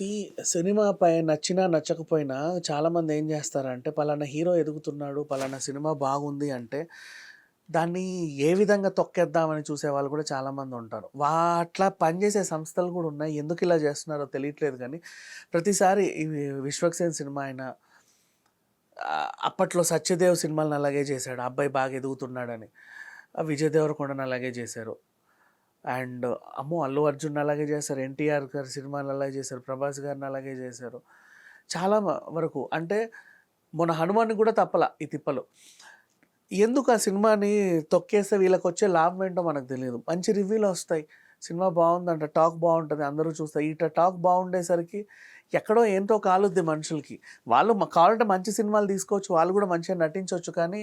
C cinema పై నచ్చినా నచ్చకపోయినా చాలామంది ఏం చేస్తారంటే పలానా హీరో ఎదుగుతున్నాడు పలానా సినిమా బాగుంది అంటే దాన్ని ఏ విధంగా తొక్కేద్దామని చూసే వాళ్ళు కూడా చాలామంది ఉంటారు. వా అట్లా పనిచేసే సంస్థలు కూడా ఉన్నాయి. ఎందుకు ఇలా చేస్తున్నారో తెలియట్లేదు కానీ ప్రతిసారి ఇవి విశ్వక్సేన్ సినిమా అయినా అప్పట్లో సత్యదేవ్ సినిమాలను అలాగే చేశాడు. ఆ అబ్బాయి బాగా ఎదుగుతున్నాడని. విజయ్ దేవరకొండను అలాగే చేశారు. అండ్ అమ్మో అల్లు అర్జున్ అలాగే చేశారు ఎన్టీఆర్ గారు సినిమాలు అలాగే చేశారు ప్రభాస్ గారిని అలాగే చేశారు. చాలా వరకు అంటే మొన్న హనుమాన్ కూడా తప్పల ఈ తిప్పలు. ఎందుకు ఆ సినిమాని తొక్కేస్తే వీళ్ళకి వచ్చే లాభం ఏంటో మనకు తెలియదు. మంచి రివ్యూలు వస్తాయి. సినిమా బాగుందంట టాక్ బాగుంటుంది అందరూ చూస్తారు. ఇట టాక్ బాగుండేసరికి ఎక్కడో ఏంటో కాలుద్ది మనుషులకి. వాళ్ళు కావాలంటే మంచి సినిమాలు తీసుకోవచ్చు వాళ్ళు కూడా మంచిగా నటించవచ్చు కానీ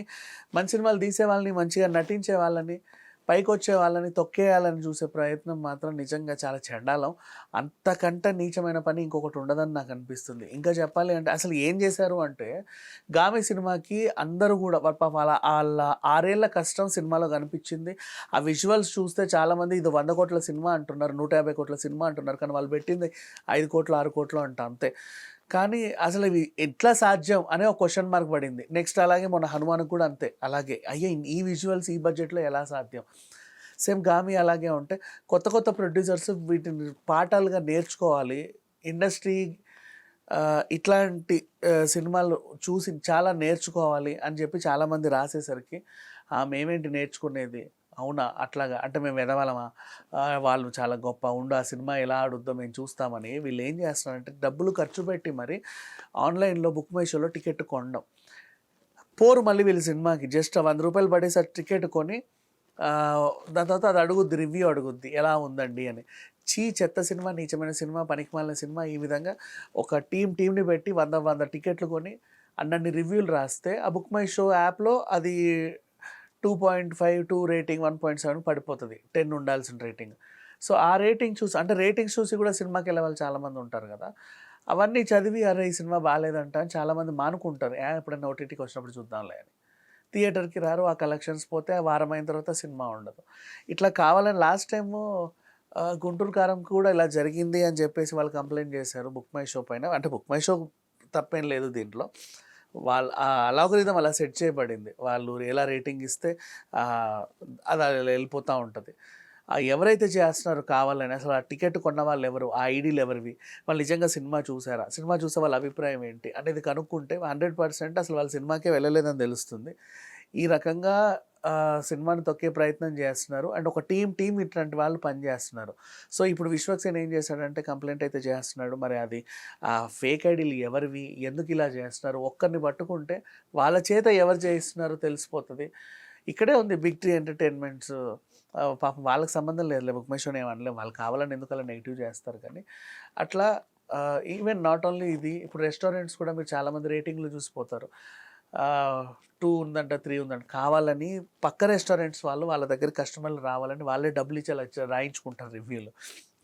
మంచి సినిమాలు తీసే వాళ్ళని మంచిగా నటించే వాళ్ళని పైకి వచ్చే వాళ్ళని తొక్కేయాలని చూసే ప్రయత్నం మాత్రం నిజంగా చాలా చెండాలం. అంతకంటే నీచమైన పని ఇంకొకటి ఉండదని నాకు అనిపిస్తుంది. ఇంకా చెప్పాలి అంటే అసలు ఏం చేశారు అంటే గామి సినిమాకి అందరూ కూడా వాళ్ళ వాళ్ళ వాళ్ళ ఆరేళ్ళ కష్టం సినిమాలో కనిపించింది. ఆ విజువల్స్ చూస్తే చాలామంది ఇది వంద కోట్ల సినిమా అంటున్నారు నూట యాభై కోట్ల సినిమా అంటున్నారు. కానీ వాళ్ళు పెట్టింది ఐదు కోట్లు ఆరు కోట్లు అంట అంతే. కానీ అసలు ఇవి ఎట్లా సాధ్యం అనే ఒక క్వశ్చన్ మార్క్ పడింది. నెక్స్ట్ అలాగే మొన్న హనుమాన్ కూడా అంతే. అలాగే అయ్యే ఈ విజువల్స్ ఈ బడ్జెట్లో ఎలా సాధ్యం? సేమ్ గామి అలాగే ఉంటే కొత్త కొత్త ప్రొడ్యూసర్స్ వీటిని పాఠాలుగా నేర్చుకోవాలి. ఇండస్ట్రీ ఇట్లాంటి సినిమాలు చూసి చాలా నేర్చుకోవాలి అని చెప్పి చాలామంది రాసేసరికి మేమేంటి నేర్చుకునేది? అవునా? అట్లాగా. అంటే మేము ఎదవాలమా వాళ్ళు చాలా గొప్ప ఉండు ఆ సినిమా ఎలా ఆడుద్దో మేము చూస్తామని వీళ్ళు ఏం చేస్తున్నారంటే డబ్బులు ఖర్చు పెట్టి మరి ఆన్లైన్లో బుక్ మై షోలో టికెట్ కొనడం. పోరు మళ్ళీ వీళ్ళ సినిమాకి జస్ట్ వంద రూపాయలు పడేసి టికెట్ కొని దాని తర్వాత అది అడుగుద్ది రివ్యూ అడుగుద్ది ఎలా ఉందండి అని. చీ చెత్త సినిమా నీచమైన సినిమా పనికిమాలిన సినిమా ఈ విధంగా ఒక టీం టీంని పెట్టి వంద వంద టికెట్లు కొని అన్నన్ని రివ్యూలు రాస్తే ఆ బుక్ మై షో యాప్లో అది two point five two rating one point seven పడిపోతుంది. టెన్ ఉండాల్సిన రేటింగ్ సో ఆ రేటింగ్ చూసి అంటే రేటింగ్స్ చూసి కూడా సినిమాకి వెళ్ళే వాళ్ళు చాలామంది ఉంటారు కదా. అవన్నీ చదివి అరే ఈ సినిమా బాగాలేదంట అని చాలామంది మానుకుంటారు. ఏ ఎప్పుడైనా ఓటీటీకి వచ్చినప్పుడు చూద్దాంలే అని. థియేటర్కి రారు ఆ కలెక్షన్స్ పోతే ఆ వారం అయిన తర్వాత సినిమా ఉండదు. ఇట్లా కావాలని లాస్ట్ టైము గుంటూరు కారం కూడా ఇలా జరిగింది అని చెప్పేసి వాళ్ళు కంప్లైంట్ చేశారు. బుక్ మై షో పైన. అంటే బుక్ మై షో తప్పేం లేదు దీంట్లో. వాళ్ళ ఆ అలాగరిథం అలా సెట్ చేయబడింది. వాళ్ళు ఎలా రేటింగ్ ఇస్తే అది అలా వెళ్ళిపోతూ ఉంటుంది. ఎవరైతే చేస్తున్నారో కావాలని అసలు ఆ టికెట్ కొన్న వాళ్ళు ఎవరు ఆ ఐడీలు ఎవరివి? వాళ్ళు నిజంగా సినిమా చూసారా? సినిమా చూసే వాళ్ళ అభిప్రాయం ఏంటి? అనేది కనుక్కుంటే హండ్రెడ్ పర్సెంట్ అసలు వాళ్ళ సినిమాకే వెళ్ళలేదని తెలుస్తుంది. ఈ రకంగా సినిమాని తొక్కే ప్రయత్నం చేస్తున్నారు. అండ్ ఒక టీం టీం ఇట్లాంటి వాళ్ళు పనిచేస్తున్నారు. సో ఇప్పుడు విశ్వక్సేన్ ఏం చేశాడంటే కంప్లైంట్ అయితే చేస్తున్నాడు. మరి అది ఆ ఫేక్ ఐడీలు ఎవరివి? ఎందుకు ఇలా చేస్తున్నారు? ఒక్కరిని పట్టుకుంటే వాళ్ళ చేత ఎవరు చేయిస్తున్నారో తెలిసిపోతుంది. ఇక్కడే ఉంది బిగ్ టీ ఎంటర్టైన్మెంట్స్. పాపం వాళ్ళకి సంబంధం లేదు బుక్ మై ఏమనలేదు వాళ్ళు కావాలని ఎందుకు అలా నెగిటివ్ చేస్తారు కానీ. అట్లా ఈవెన్ నాట్ ఓన్లీ ఇది ఇప్పుడు రెస్టారెంట్స్ కూడా మీరు చాలామంది రేటింగ్లు చూసిపోతారు. టూ ఉందంట త్రీ ఉందంట. కావాలని పక్క రెస్టారెంట్స్ వాళ్ళు వాళ్ళ దగ్గర కస్టమర్లు రావాలని వాళ్ళే డబ్బులు ఇచ్చేలా రాయించుకుంటారు రివ్యూలు.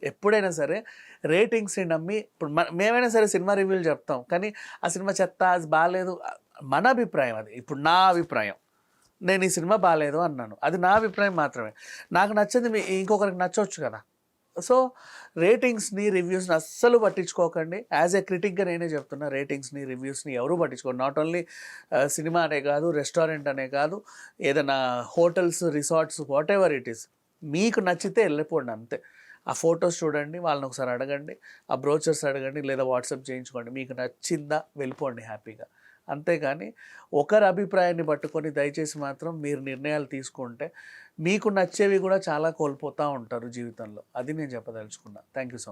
ఎప్పుడైనా సరే రేటింగ్స్ని నమ్మి ఇప్పుడు మేమైనా సరే సినిమా రివ్యూలు చెప్తాం. కానీ ఆ సినిమా చెత్త అది బాగాలేదు మన అభిప్రాయం అది. ఇప్పుడు నా అభిప్రాయం. నేను ఈ సినిమా బాగాలేదు అన్నాను. అది నా అభిప్రాయం మాత్రమే. నాకు నచ్చింది మీ ఇంకొకరికి నచ్చవచ్చు కదా. సో రేటింగ్స్ని రివ్యూస్ని అస్సలు పట్టించుకోకండి. యాజ్ ఏ క్రిటిక్గా నేనే చెప్తున్నా రేటింగ్స్ని రివ్యూస్ని ఎవరు పట్టించుకోండి నాట్ ఓన్లీ సినిమా అనే కాదు రెస్టారెంట్ అనే కాదు ఏదైనా hotels resorts whatever it is మీకు నచ్చితే వెళ్ళిపోండి అంతే. ఆ ఫొటోస్ చూడండి వాళ్ళని ఒకసారి అడగండి ఆ బ్రోచర్స్ అడగండి లేదా వాట్సాప్ చేయించుకోండి. మీకు నచ్చిందా వెళ్ళిపోండి హ్యాపీగా. అంతేగాని ఒకరి అభిప్రాయాన్ని పట్టుకొని దయచేసి మాత్రం మీరు నిర్ణయాలు తీసుకుంటే మీకు నచ్చేవి కూడా చాలా కోల్పోతూ ఉంటారు జీవితంలో. అది నేను చెప్పదలుచుకున్నా. Thank you so much